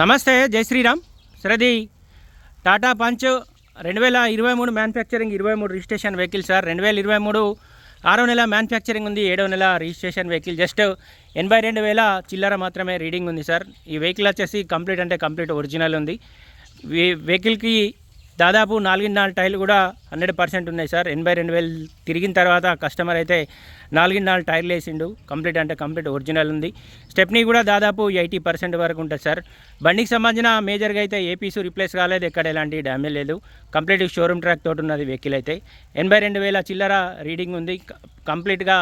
నమస్తే జై శ్రీరామ్. శ్రది టాటా పంచ్ రెండు వేల ఇరవై మూడు మ్యానుఫ్యాక్చరింగ్ ఇరవై మూడు రిజిస్ట్రేషన్ వెహికల్ సార్. రెండు వేల ఇరవై మూడు ఆరో నెల మ్యానుఫ్యాక్చరింగ్ ఉంది ఏడో నెల రిజిస్ట్రేషన్ వెహికల్. జస్ట్ ఎనభై రెండు వేల చిల్లర మాత్రమే రీడింగ్ ఉంది సార్. ఈ వెహికల్ వచ్చేసి కంప్లీట్ అంటే కంప్లీట్ ఒరిజినల్ ఉంది. వెహికల్కి దాదాపు నాలుగున్నర టైర్లు కూడా హండ్రెడ్ పర్సెంట్ ఉన్నాయి సార్. ఎనభై రెండు వేలు తిరిగిన తర్వాత కస్టమర్ అయితే నాలుగున్నర టైర్లు వేసిండు. కంప్లీట్ అంటే కంప్లీట్ ఒరిజినల్ ఉంది. స్టెప్నీ కూడా దాదాపు ఎయిటీ పర్సెంట్ వరకు ఉంటుంది సార్. బండికి సంబంధించిన మేజర్గా అయితే ఏ పీసు రిప్లేస్ కాలేదు. ఎక్కడ ఎలాంటి డ్యామేజ్ లేదు. కంప్లీట్ షోరూమ్ ట్రాక్ తోటి ఉన్నది వెహికల్ అయితే. ఎనభై రెండు వేల చిల్లర రీడింగ్ ఉంది. కంప్లీట్గా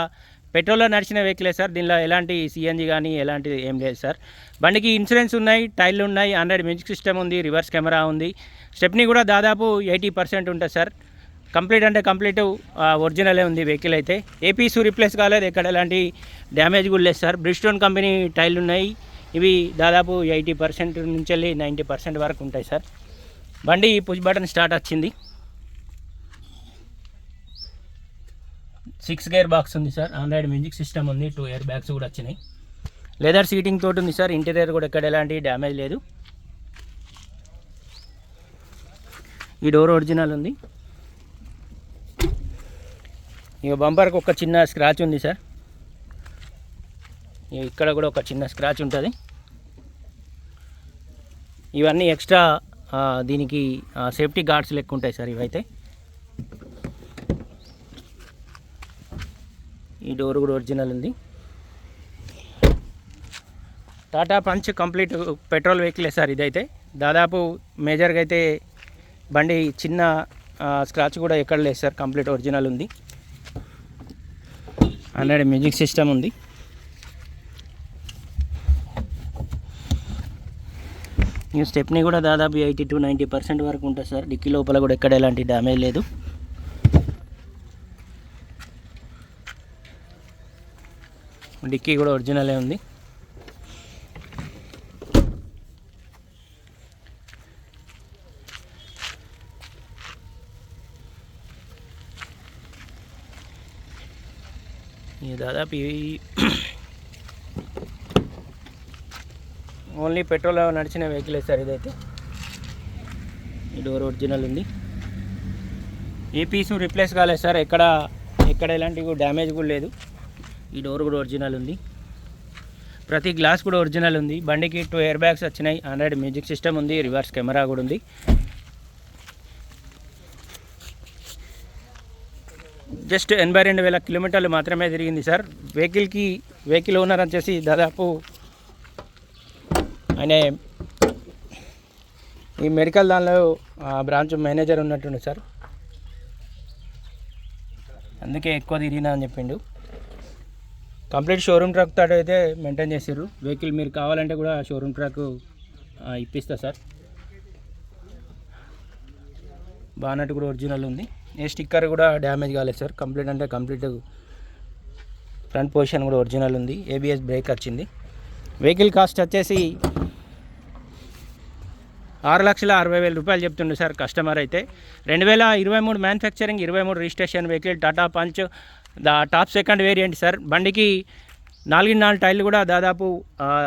పెట్రోల్లో నడిచిన వెహికలే సార్. దీనిలో ఎలాంటి సిఎన్జి కానీ ఎలాంటిది ఏం లేదు సార్. బండికి ఇన్సూరెన్స్ ఉన్నాయి టైర్లు ఉన్నాయి ఆండ్రాయిడ్ మ్యూజిక్ సిస్టమ్ ఉంది రివర్స్ కెమెరా ఉంది. స్టెప్ని కూడా దాదాపు ఎయిటీ పర్సెంట్ ఉంటుంది సార్. కంప్లీట్ అంటే కంప్లీట్ ఒరిజినలే ఉంది వెహికల్ అయితే. ఏపీ సూ కాలేదు ఎక్కడ ఎలాంటి డ్యామేజ్ కూడా లేదు సార్. బ్రిస్టోన్ కంపెనీ టైర్లు ఉన్నాయి. ఇవి దాదాపు ఎయిటీ పర్సెంట్ నుంచి వెళ్ళి నైంటీ పర్సెంట్ వరకు ఉంటాయి సార్. బండి పుష్ బటన్ స్టార్ట్ వచ్చింది. సిక్స్ గేర్ బాక్స్ ఉంది సార్. ఆండ్రాయిడ్ మ్యూజిక్ సిస్టమ్ ఉంది. టూ ఇయర్ బ్యాగ్స్ కూడా వచ్చినాయి. లెదర్ సీటింగ్ తోటి ఉంది సార్. ఇంటీరియర్ కూడా ఎక్కడ ఎలాంటి డ్యామేజ్ లేదు. ఈ డోర్ ఒరిజినల్ ఉంది. ఇక బంపర్కి ఒక చిన్న స్క్రాచ్ ఉంది సార్. ఇక్కడ కూడా ఒక చిన్న స్క్రాచ్ ఉంటుంది. ఇవన్నీ ఎక్స్ట్రా దీనికి సేఫ్టీ గార్డ్స్ లెక్క ఉంటాయి సార్ ఇవైతే. ఈ డోర్ కూడా ఒరిజినల్ ఉంది. టాటా పంచ్ కంప్లీట్ పెట్రోల్ వెహికలే సార్ ఇదైతే. దాదాపు మేజర్గా అయితే బండి చిన్న స్క్రాచ్ కూడా ఎక్కడ లేదు సార్ కంప్లీట్ ఒరిజినల్ ఉంది. హండ్రెడ్ మ్యూజిక్ సిస్టమ్ ఉంది. ఈ స్టెప్ని కూడా దాదాపు ఎయిటీ టు నైంటీ పర్సెంట్ వరకు ఉంటుంది సార్. డిక్కీ లోపల కూడా ఎక్కడ ఎలాంటి డ్యామేజ్ లేదు. డిక్కీ కూడా ఒరిజినలే ఉంది. ఇది దాదాపు ఇవి ఓన్లీ పెట్రోల్ నడిచిన వెహికల్ సార్ ఇదైతే. ఈ డోర్ ఒరిజినల్ ఉంది. ఏ పీసు రిప్లేస్ కాలేదు సార్. ఎక్కడ ఎక్కడ ఎలాంటి డ్యామేజ్ కూడా లేదు. ఈ డోర్ కూడా ఒరిజినల్ ఉంది. ప్రతి గ్లాస్ కూడా ఒరిజినల్ ఉంది. బండికి టూ ఎయిర్ బ్యాగ్స్ వచ్చినాయి. ఆండ్రాయిడ్ మ్యూజిక్ సిస్టమ్ ఉంది. రివర్స్ కెమెరా కూడా ఉంది. జస్ట్ ఎనభై రెండు వేల కిలోమీటర్లు మాత్రమే తిరిగింది సార్. వెహికల్కి వెహికల్ ఓనర్ వచ్చేసి దాదాపు ఆయన ఈ మెడికల్ దానిలో బ్రాంచ్ మేనేజర్ ఉన్నట్టుండు సార్. అందుకే ఎక్కువ తిరిగినా అని చెప్పిండు. కంప్లీట్ షోరూమ్ ట్రక్ తాట అయితే మెయింటైన్ చేసారు వెహికల్ మీరు కావాలంటే కూడా షోరూమ్ ట్రక్ ఇప్పిస్తా సార్. బానట్ కూడా ఒరిజినల్ ఉంది. ఏ స్టిక్కర్ కూడా డ్యామేజ్ కాలేదు సార్. కంప్లీట్ అంటే కంప్లీట్ ఫ్రంట్ పొజిషన్ కూడా ఒరిజినల్ ఉంది. ఏబిఎస్ బ్రేక్ వచ్చింది. వెహికల్ కాస్ట్ వచ్చేసి ఆరు లక్షల అరవై వేల రూపాయలు చెప్తుండే సార్ కస్టమర్ అయితే. రెండు వేల ఇరవై మూడు మ్యానుఫ్యాక్చరింగ్ ఇరవై మూడు registration vehicle Tata Punch the top second variant sir. బండికి నాలుగు నాలుగు టైర్లు కూడా దాదాపు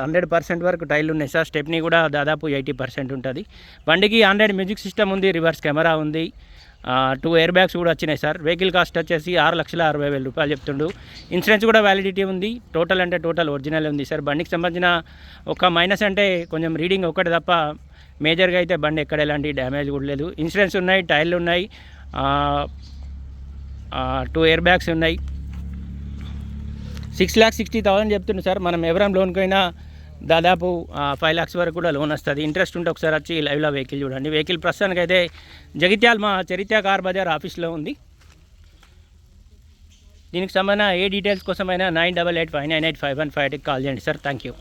హండ్రెడ్ పర్సెంట్ వరకు టైర్లు ఉన్నాయి సార్. స్టెప్ని కూడా దాదాపు ఎయిటీ పర్సెంట్ ఉంటుంది. బండికి ఆండ్రాయిడ్ మ్యూజిక్ సిస్టమ్ ఉంది రివర్స్ కెమెరా ఉంది టూ ఎయిర్ బ్యాగ్స్ కూడా వచ్చినాయి సార్. వెహికల్ కాస్ట్ వచ్చేసి ఆరు లక్షల అరవై వేల రూపాయలు చెప్తుండు. ఇన్సూరెన్స్ కూడా వ్యాలిడిటీ ఉంది. టోటల్ అంటే టోటల్ ఒరిజినల్ ఉంది సార్. బండికి సంబంధించిన ఒక మైనస్ అంటే కొంచెం రీడింగ్ ఒకటి తప్ప మేజర్గా అయితే బండి ఎక్కడ ఎలాంటి డ్యామేజ్ కూడా లేదు. ఇన్సూరెన్స్ ఉన్నాయి టైర్లు ఉన్నాయి. టూ ఎయిర్ బ్యాగ్స్ ఉన్నాయి. సిక్స్ ల్యాక్స్ సిక్స్టీ థౌసండ్ చెప్తుంది సార్. మనం ఎవరం లోన్కి అయినా దాదాపు ఫైవ్ ల్యాక్స్ వరకు కూడా లోన్ వస్తుంది. ఇంట్రెస్ట్ ఉంటే ఒకసారి వచ్చి లైవ్లో వెహికల్ చూడండి. వెహికల్ ప్రస్తుతానికి అయితే జగిత్యాల మా చరిత్ర కార్ బజార్ ఆఫీస్లో ఉంది. దీనికి సంబంధించిన ఏ డీటెయిల్స్ కోసమైనా nine double eight five nine eight five one five ఎయిట్కి కాల్ చేయండి సార్. Thank you